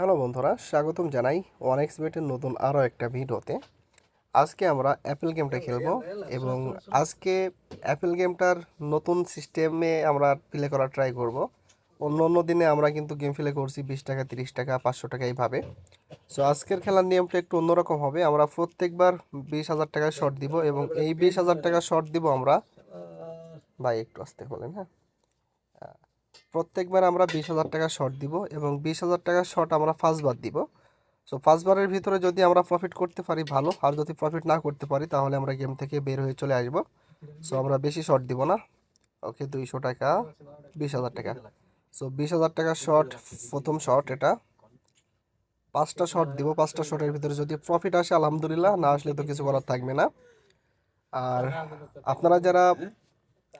Hello বন্ধুরা, স্বাগতম জানাই ওয়ান এক্স বেটের নতুন আরও একটা ভিডিওতে। আজকে আমরা অ্যাপেল গেমটা খেলব এবং আজকে অ্যাপেল গেমটার নতুন সিস্টেমে আমরা প্লে করার ট্রাই করব। অন্য অন্য দিনে আমরা কিন্তু গেম প্লে করছি বিশ টাকা, তিরিশ টাকা, পাঁচশো টাকা এইভাবে। সো আজকের খেলার নিয়মটা একটু অন্যরকম হবে। আমরা প্রত্যেকবার বিশ হাজার টাকায় শর্ট দিব এবং এই বিশ হাজার টাকা শর্ট দিব আমরা। ভাই, একটু আসতে বলেন হ্যাঁ। প্রত্যেকবার আমরা বিশ হাজার টাকা শর্ট দিব এবং বিশ হাজার টাকা শর্ট আমরা ফার্স্টবার দিব। সো ফার্স্টবারের ভিতরে যদি আমরা প্রফিট করতে পারি ভালো, আর যদি প্রফিট না করতে পারি, তাহলে আমরা গেম থেকে বের হয়ে চলে আসব। সো আমরা বেশি শর্ট দিব না। ওকে দুইশো টাকা, বিশ হাজার টাকা। সো বিশ হাজার টাকা শর্ট প্রথম শর্ট এটা। পাঁচটা শর্ট দিব, পাঁচটা শর্টের ভিতরে যদি প্রফিট আসে, আলহামদুলিল্লাহ, না আসলে তো কিছু করার থাকবে না। আর আপনারা যারা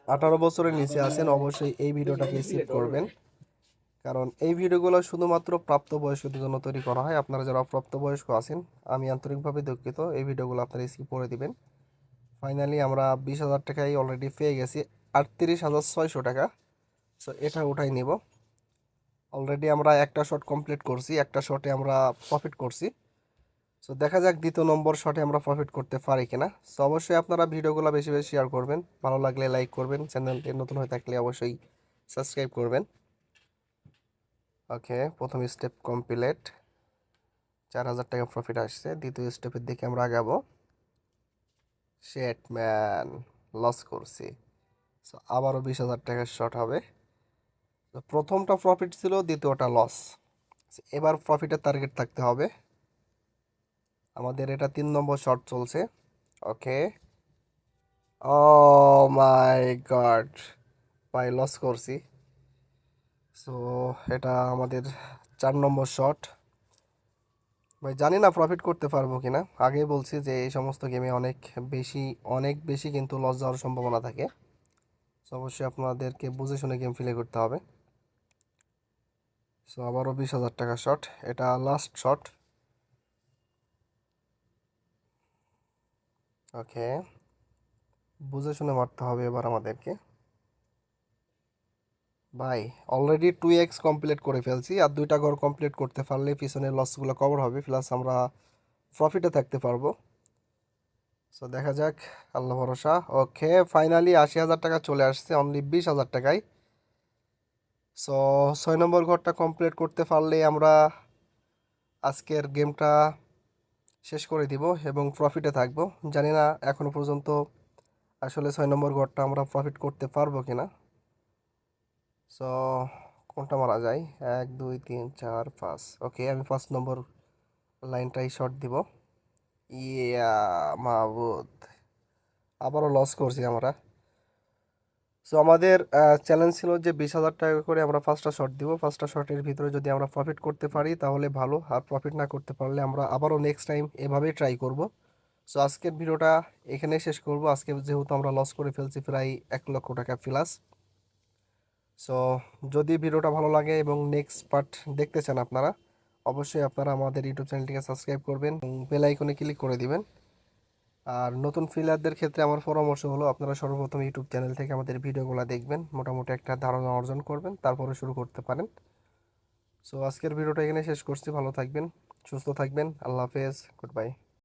আঠারো বছরের নিচে আছেন, অবশ্যই এই ভিডিওটাকে স্কিপ করবেন। কারণ এই ভিডিওগুলো শুধুমাত্র প্রাপ্তবয়স্কদের জন্য তৈরি করা হয়। আপনারা যারা অপ্রাপ্তবয়স্ক আছেন, আমি আন্তরিকভাবে দুঃখিত। এই ভিডিওগুলো আপনারা স্কিপ করে দিবেন। ফাইনালি আমরা বিশ হাজার টাকাই অলরেডি পেয়ে গেছি। আটত্রিশ হাজার ছয়শো টাকা। সো এটা উঠাই নিব। অলরেডি আমরা একটা শট কমপ্লিট করছি। একটা শটে আমরা প্রফিট করছি। সো দেখা যাক দ্বিতীয় নম্বর শটে আমরা প্রফিট করতে পারি কিনা। সো অবশ্যই আপনারা ভিডিওগুলো বেশি বেশি শেয়ার করবেন। ভালো লাগলে লাইক করবেন। চ্যানেলটি নতুন হয়ে থাকলে অবশ্যই সাবস্ক্রাইব করবেন। ওকে প্রথম স্টেপ কমপ্লিট চার হাজার টাকা প্রফিট আসছে। দ্বিতীয় স্টেপের দিকে আমরা আগাবো। শেট ম্যান লস করছি। সো আবারও বিশ হাজার টাকার শট হবে। প্রথমটা প্রফিট ছিল, দ্বিতীয়টা লস এবার প্রফিটের টার্গেট থাকতে হবে। আমাদের এটা তিন নম্বর শট চলছে। ওকে ও মাই গড পাই লস করছি। সো এটা আমাদের চার নম্বর শট ভাই, জানি না প্রফিট করতে পারব কি না আগেই বলছি যে এই সমস্ত গেমে অনেক বেশি অনেক বেশি কিন্তু লস যাওয়ার সম্ভাবনা থাকে। সো অবশ্যই আপনাদেরকে বুঝে শুনে গেম প্লে করতে হবে। সো আবারও বিশ হাজার টাকা শট এটা লাস্ট শট ওকে। বুঝে শুনে মারতে হবে এবার আমাদেরকে। ভাই অলরেডি টু এক্স কমপ্লিট করে ফেলছি আর দুইটা ঘর কমপ্লিট করতে পারলে পিছনের লসগুলো কভার হবে প্লাস আমরা প্রফিটে থাকতে পারব। সো দেখা যাক, আল্লাহ ভরসা। ওকে ফাইনালি আশি হাজার টাকা চলে আসছে অনলি বিশ হাজার টাকায়। সো ছয় নম্বর ঘরটা কমপ্লিট করতে পারলে আমরা আজকের গেমটা শেষ করে দিব এবং প্রফিটে থাকব। জানি না এখনও পর্যন্ত আসলে ছয় নম্বর ঘরটা আমরা প্রফিট করতে পারব কি না সো কোনটা মারা যায়? এক, দুই, তিন, চার, পাঁচ। ওকে আমি পাঁচ নম্বর লাইনটাই শর্ট দিব। ইয়া মাহবুদ আবারও লস করছি আমরা। সো আমাদের চ্যালেঞ্জ ছিল যে বিশ হাজার টাকা করে আমরা পাঁচটা শট দিব। পাঁচটা শটের ভিতরে যদি আমরা প্রফিট করতে পারি, তাহলে ভালো। আর প্রফিট না করতে পারলে আমরা আবারও নেক্সট টাইম এভাবেই ট্রাই করব। সো আজকের ভিডিওটা এখানে শেষ করব। আজকে যেহেতু আমরা লস করে ফেলছি প্রায় এক লক্ষ টাকা প্লাস সো যদি ভিডিওটা ভালো লাগে এবং নেক্সট পার্ট দেখতে চান আপনারা, অবশ্যই আপনারা আমাদের ইউটিউব চ্যানেলটিকে সাবস্ক্রাইব করবেন এবং বেল আইকনে ক্লিক করে দিবেন। আর নতুন ফিলারদের ক্ষেত্রে আমার পরামর্শ হলো আপনারা সর্বপ্রথম ইউটিউব চ্যানেল থেকে আমাদের ভিডিওগুলো দেখবেন, মোটামুটি একটা ধারণা অর্জন করবেন, তারপরে শুরু করতে পারেন। সো আজকের ভিডিওটা এখানে শেষ করছি, ভালো থাকবেন, সুস্থ থাকবেন, আল্লাহ হাফেজ গুড বাই